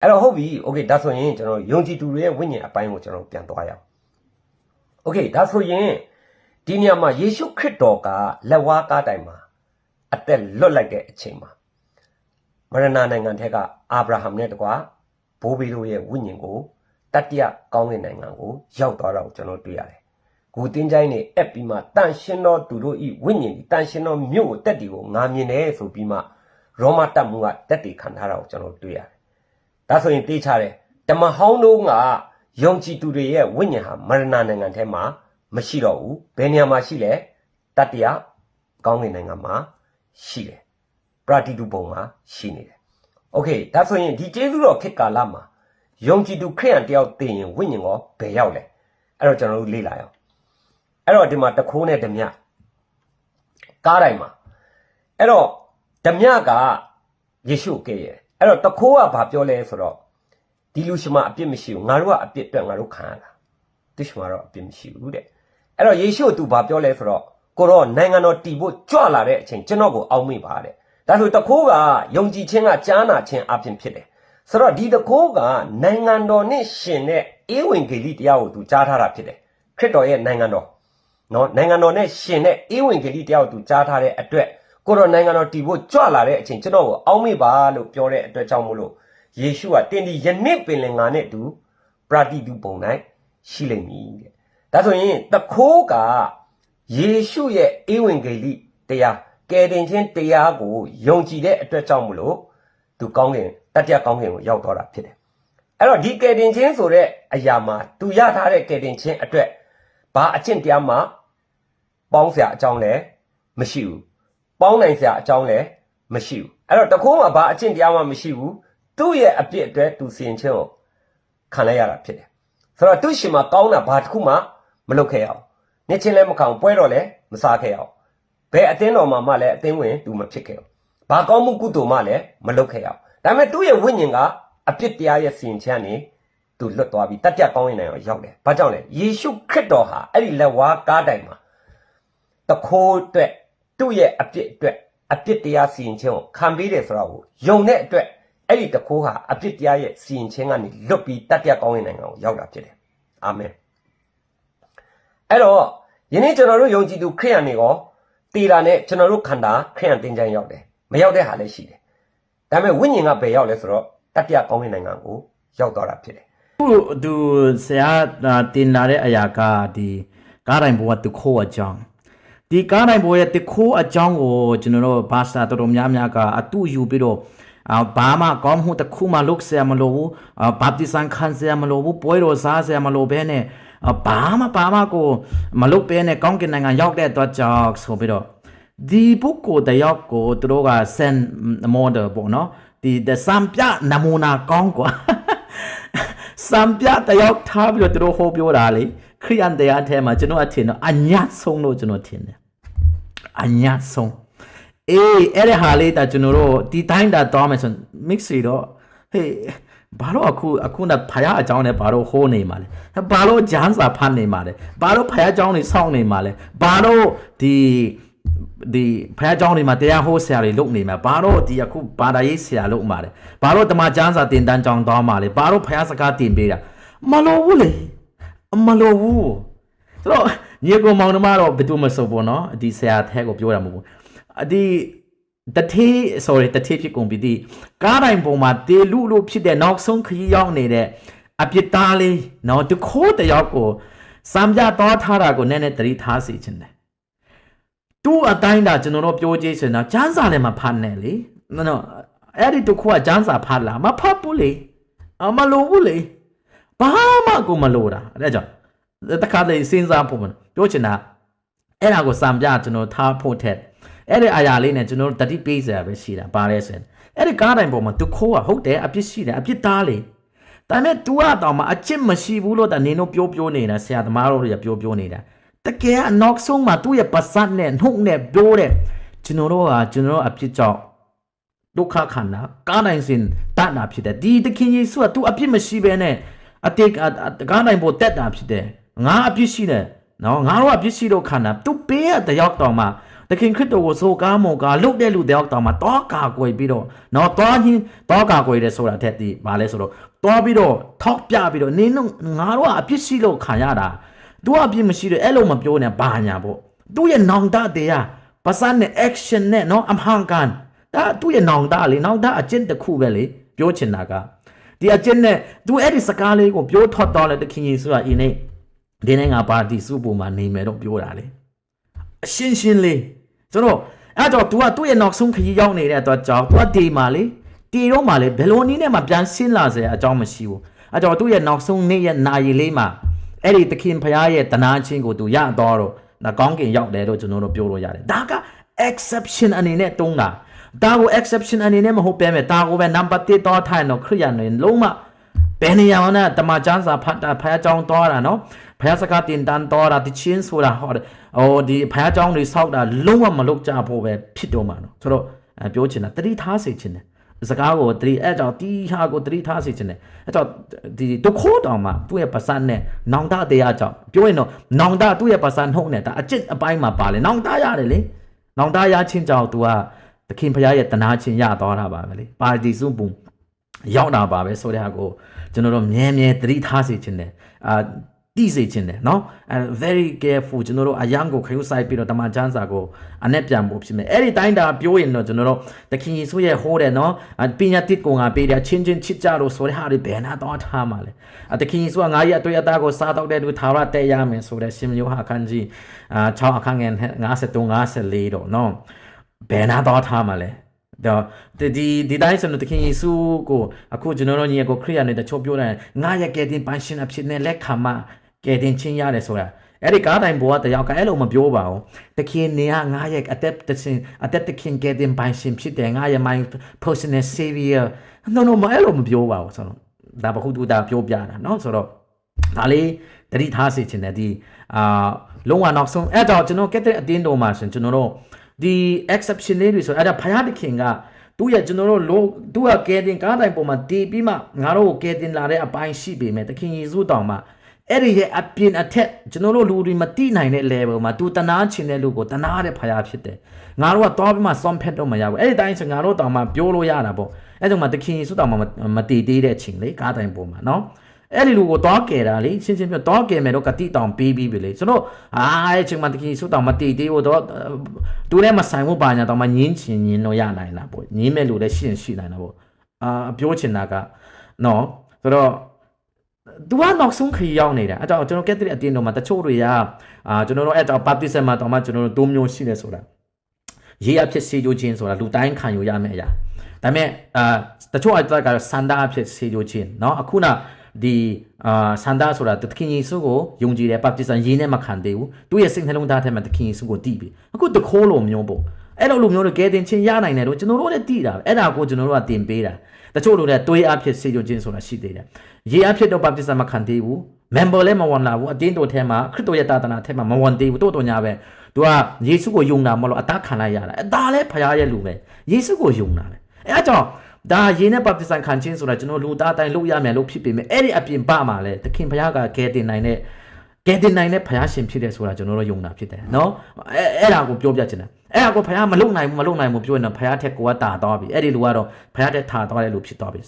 အဲ့တော့ဟုတ်ပြီโอเคဒါဆိုရင်ကျွန်တော်ယုံကြည်သူတွေရဲ့ဝိညာဉ်အပိုင်းကိုကျွန်တော်ပြန်သွားရအောင်โอเคဒါဆိုရင်ဒီနေရာမှာယေရှုခရစ်တော်ကလက်ဝါးကားတိုင်မှာအသက်လွတ်လိုက်တဲ့အချိန်မှာမရဏနိုင်ငံထက်ကအာဗြဟံနဲ့တကွာဘိုးဘေးတို့ရဲ့ဝိညာဉ်ကိုတတ္တရကောင်းကင်နိုင်ငံကိုရောက်သွားတာကိုကျွန်တော်တွေ့ရတယ်။ကိုတင်းချိုင်းနေအက်ပြီးမှတန်ရှင်တော်သူတို့ဤဝိညာဉ်ဒီတန်ရှင်တော်မြို့ကိုတက်တီကိုငါမြင်တယ်ဆိုပြီးမှရောမတက်မှုကတက်တီခံထားတာကိုကျွန်တော်တွေ့ရတယ်။ ဒါဆိုရင်တေးချတယ်ဓမ္မဟောင်းတို့ကယုံကြည်သူတွေရဲ့ဝိညာဉ်ဟာမရဏနိုင်ငံထဲမှာမရှိတော့ဘူး။ဘယ်နေရာမှာရှိလဲတတ္တရကောင်းကင်နိုင်ငံမှာရှိတယ်။ပရတိတုပုံမှာရှိနေတယ်။ Okay ဒါဆိုရင်ဒီကျေးဇူးတော်ခေတ်ကာလမှာယုံကြည်သူခရိယန်တယောက်သိရင်ဝိညာဉ်ကောဘယ်ရောက်လဲအဲ့တော့ကျွန်တော်တို့လေ့လာရအောင်အဲ့တော့ဒီမှာတခိုးနဲ့ဓမြကားတိုင်းမှာအဲ့တော့ဓမြကယေရှုကဲ့ရဲ့ အဲ့တော့တခိုးကဘာပြောလဲဆိုတော့ဒီလူရှိမအပြစ်မရှိဘူးငါတို့ကအပြစ်အတွက်ငါတို့ခံရတာသူရှိမတော့အပြစ်မရှိဘူးတဲ့အဲ့တော့ယေရှုကသူဘာပြောလဲဆိုတော့ကိုတော့နိုင်ငံတော်တည်ဖို့ကြွလာတဲ့အချိန်ကျွန်တော်ကိုအောက်မေ့ပါတဲ့ဒါဆိုတခိုးကယုံကြည်ခြင်းကကြားနာခြင်းအပြင်ဖြစ်တယ်ဆိုတော့ဒီတကိုးကနိုင်ငံတော်နဲ့ရှင်တဲ့ဧဝံဂေလိတရားကိုသူကြားထားတာဖြစ်တယ်ခရစ်တော်ရဲ့နိုင်ငံတော်နော်နိုင်ငံတော်နဲ့ရှင်တဲ့ဧဝံဂေလိတရားကိုသူကြားထားတဲ့အတွက် ကိုတော်နိုင်ငံတော်တည်ဖို့ကြွလာတဲ့အချိန်ကျွန်တော်ကိုအောက်မေ့ပါလို့ပြောတဲ့အတွက်ကြောင့်မို့လို့ယေရှုကတင်ဒီယနေ့ပင်လင်ငါနဲ့တူပရတိတုပုံ၌ရှိလိမ့်မည်တဲ့ဒါဆိုရင်တခိုးကယေရှုရဲ့ဧဝံဂေလိတရားကယ်တင်ခြင်းတရားကိုယုံကြည်တဲ့အတွက်ကြောင့်မို့လို့သူကောင်းကင်တတိယကောင်းကင်ကိုရောက်သွားတာဖြစ်တယ်။အဲ့တော့ဒီကယ်တင်ခြင်းဆိုတဲ့အရာမှာသူရထားတဲ့ကယ်တင်ခြင်းအတွက်ဘာအကျင့်တရားမှပေါင်းစရာအကြောင်းလည်းမရှိဘူး။ ပေါင်းနိုင်စရာအကြောင်းလည်းမရှိဘူး။အဲ့တော့တခိုးမှာဘာအကျင့်တရားမှမရှိဘူး။သူ့ရဲ့အပြစ်အတွက်သူစီရင်ခြင်းကိုခံလိုက်ရတာဖြစ်တယ်။ဆိုတော့သူ့ရှင်မှာကောင်းတာဘာတစ်ခုမှမလုပ်ခဲ့ရအောင်။နှစ်ချင်းလည်းမခံပွဲတော့လည်းမစားခဲ့ရအောင်။ဘယ်အသင်းတော်မှာမှလည်းအသင်းဝင်သူမဖြစ်ခဲ့ဘူး။ဘာကောင်းမှုကုသိုလ်မှလည်းမလုပ်ခဲ့ရအောင်။ဒါပေမဲ့သူ့ရဲ့ဝိညာဉ်ကအပြစ်တရားရဲ့စီရင်ခြင်းကနေသူလွတ်သွားပြီးတတ်တက်ကောင်းရင်နိုင်အောင်ရောက်တယ်။ဘာကြောင့်လဲ။ယေရှုခရစ်တော်ဟာအဲ့ဒီလက်ဝါးကားတိုင်မှာတခိုးအတွက် သူ့ရဲ့အပြစ်အတွက်အပြစ်တရားစီရင်ခြင်းကိုခံပေးတယ်ဆိုတာကိုယုံတဲ့အတွက်အဲ့ဒီတခိုးဟာအပြစ်တရားရဲ့စီရင်ခြင်းကနေလွတ်ပြီးတတ်တက်ကောင်းရင်နိုင်အောင်ရောက်တာဖြစ်တယ်။အာမင်။အဲ့တော့ယနေ့ကျွန်တော်တို့ယုံကြည်သူခရိယန်တွေရောတေတာနဲ့ကျွန်တော်တို့ခန္ဓာခရိယန်တင်ကြမ်းရောက်တယ်။မရောက်တဲ့ဟာလည်းရှိတယ်။ဒါပေမဲ့ဝိညာဉ်ကဘယ်ရောက်လဲဆိုတော့တတိယကောင်းကင်နိုင်ငံကိုရောက်သွားတာဖြစ်တယ်ခုသူဆရာတင်လာတဲ့အရာကဒီကားတိုင်းဘဝတခိုးအကြောင်း ဒီကားတိုင်းဘဝရဲ့တခိုးအကြောင်းကိုကျွန်တော်တို့ဘာသာတော်တော်များများကအတူယူပြီးတော့အာဘာမှကောင်းမှုတစ်ခုမှလုပ်ဆရာမလိုဘူးအာဘပ်တိစံခံဆရာမလိုဘူးပွဲတော်စားဆရာမလိုဘဲနဲ့အာဘာမှဘာမှကိုမလုပ်ဘဲနဲ့ကောင်းကင်နိုင်ငံရောက်တဲ့အတွက်ကြောင့်ဆိုပြီးတော့ဒီပုဂ္ဂိုလ်တယောက်ကိုသူတို့က send model ပေါ့နော်ဒီthe စံပြနမူနာကောင်းกว่า စံပြတယောက်ထားပြီးတော့သူတို့ဟောပြောတာလေ ခရိယန်တရားထဲမှာကျွန်တော်အထင်တော့အညာဆုံးလို့ကျွန်တော်ထင်တယ်အညာဆုံးအေးအဲ့ဒီဟာလေးတာကျွန်တော်တို့ဒီတိုင်းတာတော့မယ်ဆို mix ရတော့ဟေးဘာလို့အခုအခုနဖယားအကြောင်းနဲ့ဘာလို့ဟိုးနေမှာလဲဘာလို့ဂျန်စာဖတ်နေမှာလဲဘာလို့ဖယားအကြောင်းတွေစောင့်နေမှာလဲဘာလို့ဒီဒီဖယားအကြောင်းတွေမှာတရားဟိုးဆရာတွေလုပ်နေမှာဘာလို့ဒီအခုဘာသာရေးဆရာလုပ်မှာလဲဘာလို့တမဂျန်စာတင်တန်းကြောင်းတောင်းမှာလဲဘာလို့ဖယားစကားတင်ပေးတာမလို့ဘူးလေ မလိုဘူးဆိုတော့ညီကောင်မောင်နှမတော့ဘယ်သူမဆိုပေါ့နော်ဒီဆရာထဲကိုပြောတာမဟုတ်ဘူးအဒီတထေး sorry တထေးဖြစ်ကုန်ပြီဒီကားတိုင်းပုံမှာတေလူလို့ဖြစ်တဲ့နောက်ဆုံးခရီးရောက်နေတဲ့အပြစ်သားလေးနော်တခိုးတယောက်ကိုစံပြတော်ထားတာကိုနည်းနည်းတတိထားစီခြင်းတယ်တူအတိုင်းတာကျွန်တော်တို့ပြောကြည့်စင်တာကျန်းစာလည်းမဖတ်နဲ့လေနော်အဲ့ဒီတခုကကျန်းစာဖတ်လာမဖတ်ဘူးလေအမလိုဘူးလေ ဘာမှကိုမလိုတာအဲ့ဒါကြောင့်တခါလေစဉ်းစားဖို့မပြောချင်တာအဲ့ဒါကိုစံပြကျွန်တော်ထားဖို့ထက်အဲ့ဒီအရာလေးနဲ့ကျွန်တော်တို့တတိပေးစရာပဲရှိတာပါလဲဆိုရင်အဲ့ဒီကားတိုင်းပေါ်မှာသူခိုးကဟုတ်တယ်အပြစ်ရှိတယ်အပြစ်သားလေဒါပေမဲ့ तू ကတော့မှအချစ်မရှိဘူးလို့တနင်တို့ပြောပြောနေတာဆရာသမားတို့တွေကပြောပြောနေတာတကယ်အနောက်ဆုံးမှာသူ့ရဲ့ပါစတ်နဲ့နှုတ်နဲ့ပြောတဲ့ကျွန်တော်တို့ဟာကျွန်တော်တို့အဖြစ်ကြောင့်ဒုက္ခခန္ဓာကားနိုင်စဉ်တတ်တာဖြစ်တယ်ဒီသခင်ယေရှုကသူအပြစ်မရှိဘဲနဲ့ အတေကားနိုင်ဖို့တက်တာဖြစ်တယ်ငါအပြစ်ရှိတယ်နော်ငါတို့အပြစ်ရှိတော့ခန္ဓာသူပေးရတဲ့ရောက်တော့မှသခင်ခရစ်တော်ကိုဆိုကားမောကာလုတ်တဲ့လူတယောက်တောင်မှတောကာကွယ်ပြီးတော့နော်တောချင်းတောကာကွယ်တယ်ဆိုတာတက်ဒီဗာလဲဆိုတော့တောပြီးတော့ထောက်ပြပြီးတော့နင်းတို့ငါတို့ကအပြစ်ရှိလို့ခံရတာ तू အပြစ်မရှိတယ်အဲ့လိုမပြောနဲ့ဘာညာပေါ့သူ့ရဲ့နောင်တတရားပစံနဲ့ action နဲ့နော်အမှန်ကန်ဒါသူ့ရဲ့နောင်တလေနောင်တအကျင့်တစ်ခုပဲလေပြောချင်တာက ဒီအကျင့်နဲ့ तू အဲ့ဒီစကားလေးကိုပြောထွက်တော့လေတခင်ယေရှုကအင်းနေဒီနေ့ငါပါတီစုပုံမှာနေမယ်တော့ပြောတာလေ အရှင်းရှင်းလေးဆိုတော့အဲ့တော့ तू ကသူ့ရဲ့နောက်ဆုံးခရီးရောက်နေတဲ့အတွက်ကြောင့် तू ကဒီမာလေတီတော့မာလေဘယ်လိုနည်းနဲ့မှပြန်ဆင်းလာစရာအကြောင်းမရှိဘူးအဲ့တော့သူ့ရဲ့နောက်ဆုံးနေ့ရဲ့နာရီလေးမှာအဲ့ဒီသခင်ဖရားရဲ့တနာချင်းကို तू ရတော့တော့ဒါကောင်းကင်ရောက်တယ်လို့ကျွန်တော်တို့ပြောလို့ရတယ်ဒါက exception အနေနဲ့တုံးတာ ဒါကို exception အနေနဲ့မဟုတ်ပဲမဲ့ဒါကိုပဲ number 1တော့ထိုင်တော့ခရိယန်တွေလုံးဝဘယ်နေရာမှတမချန်းစာဖတ်တာဖယားကြောင်းတော့တာနော်ဖယားစကားတင်တန်းတော့တာဒီချင်းဆိုတာဟောတယ်ဟိုဒီဖယားကြောင်းတွေစောက်တာလုံးဝမလုပ်ကြဖို့ပဲဖြစ်တော့မှာနော်ဆိုတော့အဲပြောချင်တာတတိထားစေချင်တယ်စကားကိုတတိအဲ့ကြောင့်တီဟာကိုတတိထားစေချင်တယ်အဲ့ကြောင့်ဒီဒုခိုးတောင်မှာသူ့ရဲ့ပါစံနဲ့နောင်တတရားကြောင့်ပြောရင်တော့နောင်တသူ့ရဲ့ပါစံနှုတ်နဲ့ဒါအကျစ်အပိုင်းမှာပါလေနောင်တရတယ်လေနောင်တရချင်းကြောင့် तू က သခင်ဖရားရဲ့တနာချင်းရသွားတာပါပဲလေပါတီစုပုံ ရောက်တာပါပဲဆိုတဲ့ဟာကိုကျွန်တော်တို့မြဲမြဲသတိထားစေချင်တယ်အာတိစေချင်တယ်เนาะအဲ very careful ကျွန်တော်တို့အယံကိုခရုစိုက်ပြီးတော့တမန်ကျမ်းစာကိုအနဲ့ပြန်ဖို့ဖြစ်မယ်အဲ့ဒီတိုင်းတာပြောရင်တော့ကျွန်တော်တို့တခင်ယေရှုရဲ့ဟိုးတယ်เนาะပညာတစ်ကိုငါပေးတယ်ချင်းချင်းချစ်ကြလို့ဆိုတဲ့ဟာတွေဘယ်နာတော့ထားမှာလဲအတခင်ယေရှုကငါရဲ့အတွေ့အသားကိုစားတော့တဲ့လူသာရတဲ့ရမယ်ဆိုတဲ့ရှင်မျိုးဟာခန်းကြီးအာ6အခန်းငယ်53 54တော့เนาะ ဘယ်နာတော့ထားမှာလဲ တော့ဒီဒီတိုင်းဆိုတော့တခင်ယေရှုကိုအခုကျွန်တော်တို့ညီကိုခရိယာနဲ့တချို့ပြောတယ်ငါရဲ့ကယ်တင်ပန်းရှင်အဖြစ်နဲ့လက်ခံမှကယ်တင်ချင်းရတယ်ဆိုတာအဲ့ဒီကားတိုင်းဘောကတယောက်ကအဲ့လိုမပြောပါဘူးတခင်နေကငါရဲ့အသက်တရှင်အသက်တခင်ကယ်တင်ပန်းရှင်ဖြစ်တယ်ငါရဲ့ my personal savior no no မအဲ့လိုမပြောပါဘူးဆိုတော့ဒါဘခုတူတာပြောပြတာเนาะဆိုတော့ဒါလေးတတိထားစေချင်တယ်ဒီအာလုံးဝနောက်ဆုံးအဲ့တော့ကျွန်တော်ကက်တဲ့အတင်းတော်မှာဆိုရင်ကျွန်တော်တို့ ဒီ exception လေးတွေဆိုအဲ့ဒါဖယားတခင်ကသူ့ရဲ့ကျွန်တော်တို့လိုသူကကဲတင်ကားတိုင်းပုံမှာတည်ပြီးမှငါတို့ကိုကဲတင်လာတဲ့အပိုင်းရှိပေမဲ့တခင်ယေရှုတောင်မှအဲ့ဒီရဲ့အပြင်အထက်ကျွန်တော်တို့လူတွေမတိနိုင်တဲ့ level မှာသူတနာချင်တဲ့လူကိုတနာတဲ့ဖယားဖြစ်တယ်ငါတို့ကသွားပြီးမှ som ဖက်တော့မရဘူးအဲ့ဒီတိုင်းဆိုငါတို့တောင်မှပြောလို့ရတာပေါ့အဲ့ဒါမှတခင်ယေရှုတောင်မှမတည်သေးတဲ့အချိန်လေကားတိုင်းပုံမှာနော် အဲ့ဒီလူကိုတော့ကယ်တာလေရှင်းရှင်းပြောတော့ကယ်မယ်တော့ကတိတောင်ပေးပြီးပြီလေကျွန်တော်အာအဲ့ချိန်မှာတခင်ဆုတောင်မတည်သေးဘူးတော့သူလည်းမဆိုင်ဘူးပါညာတော့မငင်းချင်ငင်းတော့ရနိုင်တာပေါ့ငင်းမဲ့လူလည်းရှင်းရှိနိုင်တာပေါ့အာပြောချင်တာကနော်ဆိုတော့သူကနောက်ဆုံးခရီးရောက်နေတာအဲ့တော့ကျွန်တော်ကက်သလစ်အတင်းတော်မှာတချို့တွေကအာကျွန်တော်တို့အဲ့တော့ဘပ်တစ်ဆယ်မှာတော့မှကျွန်တော်တို့ဒုမျိုးရှိနေဆိုတာရေးအဖြစ်စေကြခြင်းဆိုတာလူတိုင်းခံယူရမယ့်အရာဒါပေမဲ့အာတချို့အတက်ကတော့စန္ဒအဖြစ်စေကြခြင်းเนาะအခုန ဒီအာစန္ဒဆိုတာသခင်ယေရှုကိုယုံကြည်တယ်ဘပ်တစ်ဆန်ရေးနဲ့မခံသေးဘူးသူ့ရဲ့စိတ်နှလုံးသားထဲမှာသခင်ယေရှုကိုတည်ပြီအခုတခိုးလိုမျိုးပေါ့အဲ့လိုလိုမျိုးတွေကဲတင်ချင်းရနိုင်တယ်လို့ကျွန်တော်တို့လည်းတည်တာပဲအဲ့ဒါကိုကျွန်တော်တို့ကတင်ပေးတာတချို့လိုတဲ့တွေးအဖြစ်စေကြခြင်းဆိုတာရှိသေးတယ်ရေးအဖြစ်တော့ဘပ်တစ်ဆန်မခံသေးဘူး member လည်းမဝင်လာဘူးအတင်းတော်ထဲမှာခရစ်တော်ရဲ့တာသနာထဲမှာမဝင်သေးဘူးတို့တော်ညာပဲသူကယေရှုကိုယုံတာမလို့အသားခံလိုက်ရတာအသားလည်းဖရားရဲ့လူပဲယေရှုကိုယုံတာလေအဲအကြောင်း ဒါယေနဲ့ဘပ်တစ်ဆန်ခံခြင်းဆိုတာကျွန်တော်လူသားတိုင်းလုပ်ရမယ်လို့ဖြစ်ပေမဲ့အဲ့ဒီအပြင်ပမှာလေသခင်ဖရားကကဲတင်နိုင်တဲ့ကဲတင်နိုင်တဲ့ဖရားရှင်ဖြစ်တယ်ဆိုတာကျွန်တော်တို့ယုံတာဖြစ်တယ်နော်အဲအဲ့ဒါကိုပြောပြချင်တယ်အဲ့ဒါကိုဖရားမလုံနိုင်ဘူးမလုံနိုင်ဘူးပြောရင်တော့ဖရားထက်ကိုကတာသွားပြီအဲ့ဒီလူကတော့ဖရားထက်ထာသွားတဲ့လူဖြစ်သွားပြီ